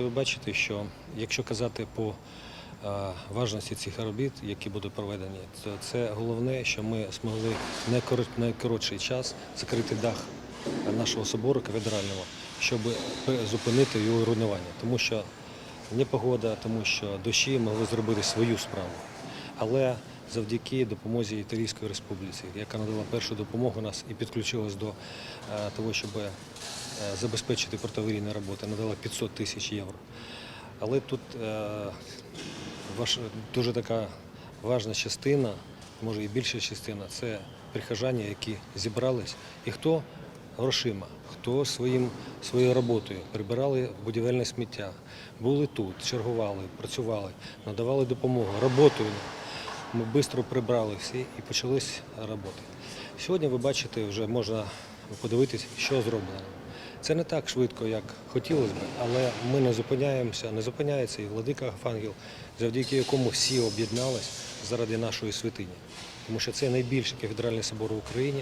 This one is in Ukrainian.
Ви бачите, що якщо казати по е, важності цих робіт, які будуть проведені, то це головне, що ми змогли в найкоротший час закрити дах нашого собору кафедрального, щоб зупинити його руйнування. Тому що непогода, тому що дощі могли зробити свою справу. Але завдяки допомозі Італійської республіці, яка надала першу допомогу нас і підключилась до е, того, щоб забезпечити протиаварійні роботи, надала 500 тисяч євро. Але тут е, дуже така важна частина, може і більша частина, це прихожани, які зібрались. І хто грошима, хто своєю роботою прибирали будівельне сміття, були тут, чергували, працювали, надавали допомогу, роботою. Ми швидко прибрали всі і почались роботи. Сьогодні ви бачите, вже можна подивитись, що зроблено. Це не так швидко, як хотілося б, але ми не зупиняємося, не зупиняється і владика Гафангел, завдяки якому всі об'єднались заради нашої святині. Тому що це найбільший кафедральний собор в Україні.